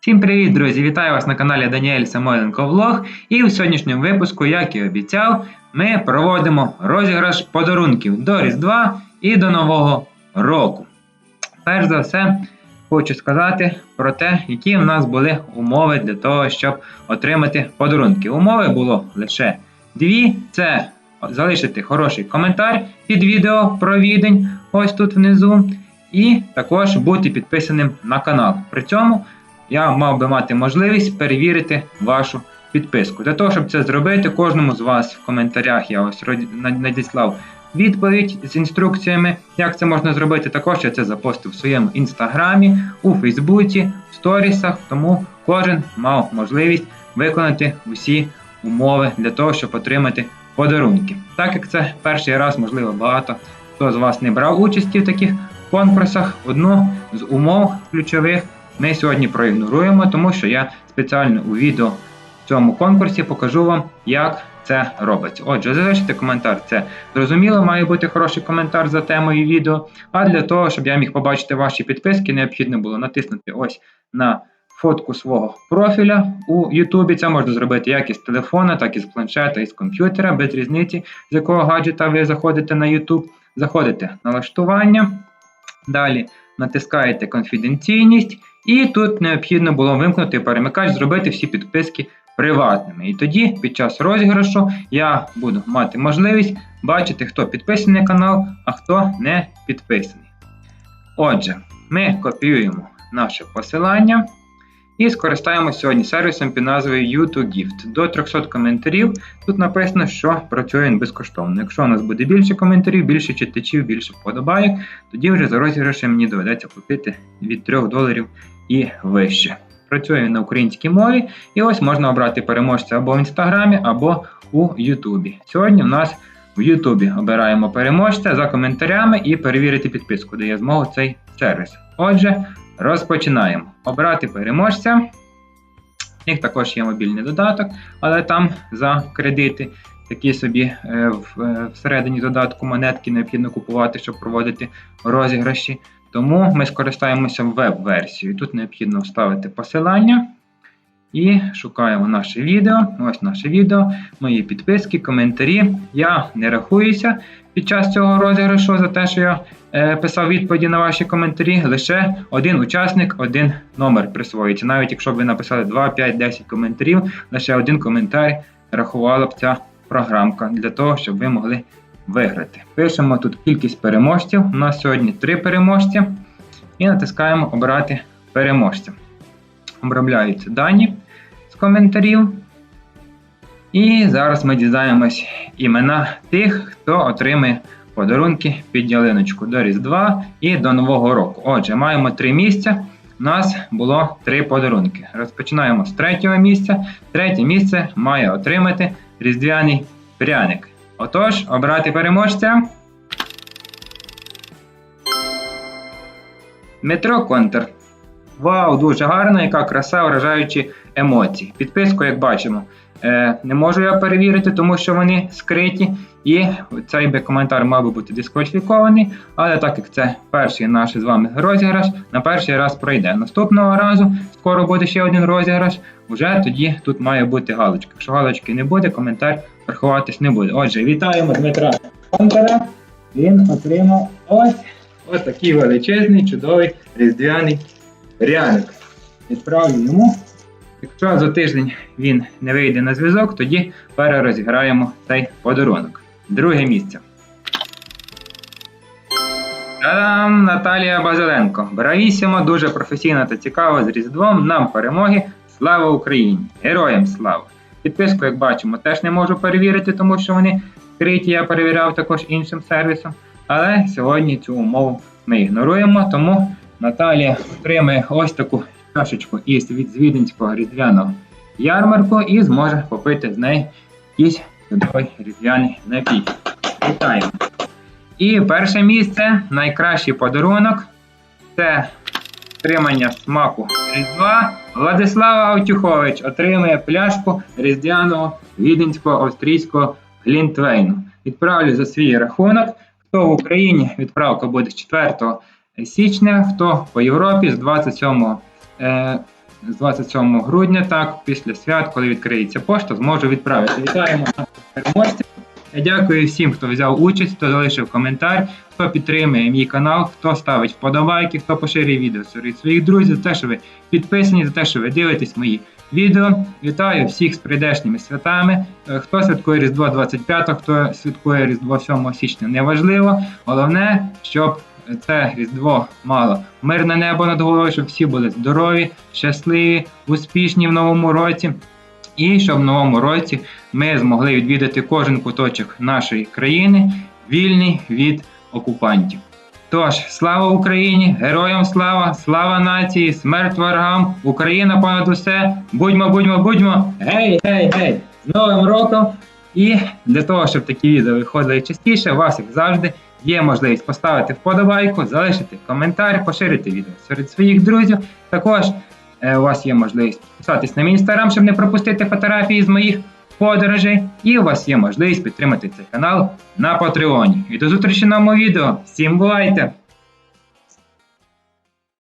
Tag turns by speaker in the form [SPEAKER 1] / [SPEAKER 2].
[SPEAKER 1] Всім привіт, друзі! Вітаю вас на каналі Даніель Самойленко Влог. І в сьогоднішньому випуску, як і обіцяв, ми проводимо розіграш подарунків до Різдва і до Нового року. Перш за все, хочу сказати про те, які в нас були умови для того, щоб отримати подарунки. Умови було лише дві: це залишити хороший коментар під відео про відень, ось тут внизу, і також бути підписаним на канал. При цьому я мав би мати можливість перевірити вашу підписку. Для того, щоб це зробити, кожному з вас в коментарях я ось надіслав відповідь з інструкціями, як це можна зробити. Також я це запостив в своєму інстаграмі, у Фейсбуці, в сторісах, тому кожен мав можливість виконати усі умови для того, щоб отримати подарунки. Так як це перший раз, можливо, багато хто з вас не брав участі в таких конкурсах, одну з умов ключових ми сьогодні проігноруємо, тому що я спеціально у відео в цьому конкурсі покажу вам, як це робиться. Отже, залиште коментар. Це зрозуміло, має бути хороший коментар за темою відео. А для того, щоб я міг побачити ваші підписки, необхідно було натиснути ось на фотку свого профіля у Ютубі. Це можна зробити як із телефона, так і з планшета, і з комп'ютера, без різниці, з якого гаджета ви заходите на YouTube. Заходите на налаштування. Далі натискаєте конфіденційність, і тут необхідно було вимкнути перемикач, зробити всі підписки приватними. І тоді, під час розіграшу, я буду мати можливість бачити, хто підписаний на канал, а хто не підписаний. Отже, ми копіюємо наше посилання і скористаємося сьогодні сервісом під назвою U2Gift. До 300 коментарів тут написано, що працює він безкоштовно. Якщо у нас буде більше коментарів, більше читачів, більше вподобайок, тоді вже за розіграшем мені доведеться купити від 3 доларів і вище. Працює він на українській мові, і ось можна обрати переможця або в інстаграмі, або у Ютубі. Сьогодні в нас в Ютубі обираємо переможця за коментарями і перевірити підписку, дає змогу цей сервіс. Отже, розпочинаємо. Обрати переможця. У них також є мобільний додаток, але там за кредити такі собі е, е, всередині додатку монетки необхідно купувати, щоб проводити розіграші. Тому ми скористаємося веб-версією. Тут необхідно вставити посилання і шукаємо наше відео. Ось наше відео, мої підписки, коментарі. Я не рахуюся під час цього розіграшу за те, що я е, писав відповіді на ваші коментарі. Лише один учасник, один номер присвоїться. Навіть якщо б ви написали 2, 5, 10 коментарів, лише один коментар рахувала б ця програмка для того, щоб ви могли виграти. Пишемо тут кількість переможців. У нас сьогодні три переможці. І натискаємо Обрати переможця. Обробляються дані з коментарів. І зараз ми дізнаємось імена тих, хто отримає подарунки під ялиночку до Різдва і до Нового року. Отже, маємо три місця. У нас було три подарунки. Розпочинаємо з третього місця. Третє місце має отримати різдвяний пряник. Отож, обрати переможця. Дмитро Контр. Вау, дуже гарно, яка краса, вражаючі емоції. Підписку, як бачимо, е, не можу я перевірити, тому що вони скриті. І цей би коментар мав би бути дискваліфікований. Але так як це перший наш з вами розіграш, на перший раз пройде. Наступного разу скоро буде ще один розіграш. Уже тоді тут має бути галочка. Якщо галочки не буде, коментар рахуватись не буде. Отже, вітаємо Дмитра Контера. Він отримав ось, ось такий величезний, чудовий різдвяний пряник. Відправлю йому. Якщо за тиждень він не вийде на зв'язок, тоді перерозіграємо цей подарунок. Друге місце. Та-дам! Наталія Базиленко. Бравісімо, дуже професійно та цікаво з Різдвом. Нам перемоги. Слава Україні! Героям слава! Підписку, як бачимо, теж не можу перевірити, тому що вони скриті, я перевіряв також іншим сервісом. Але сьогодні цю умову ми ігноруємо, тому Наталія отримає ось таку чашечку із від Віденського різдвяного ярмарку і зможе попити з неї якийсь чудовий різдвяний напій. Вітаємо! І перше місце, найкращий подарунок це отримання смаку Різдва. Владислава Автюхович отримує пляшку різдвяного віденського австрійського глінтвейну. Відправлю за свій рахунок. Хто в Україні відправка буде з 4 січня, хто по Європі з 27 е, з 27 грудня, так, після свят, коли відкриється пошта, зможу відправити. Вітаємо переможців. Я дякую всім, хто взяв участь, хто залишив коментар, хто підтримує мій канал, хто ставить вподобайки, хто поширює відео серед своїх друзів, за те, що ви підписані, за те, що ви дивитесь мої відео. Вітаю всіх з прийдешніми святами. Е, Хто святкує Різдво 25, хто святкує Різдво 7 січня, неважливо. Головне, щоб це Різдво мало мирне небо над головою, щоб всі були здорові, щасливі, успішні в новому році. І щоб в новому році ми змогли відвідати кожен куточок нашої країни, вільний від окупантів. Тож, слава Україні, героям слава, слава нації, смерть ворогам, Україна понад усе. Будьмо, будьмо, будьмо! Гей, гей, гей! З Новим роком! І для того, щоб такі відео виходили частіше, вас, як завжди, є можливість поставити вподобайку, залишити коментар, поширити відео серед своїх друзів. Також е, у вас є можливість підписатись на мій інстаграм, щоб не пропустити фотографії з моїх подорожей. І у вас є можливість підтримати цей канал на Патреоні. І до зустрічі на моєму відео. Всім бувайте!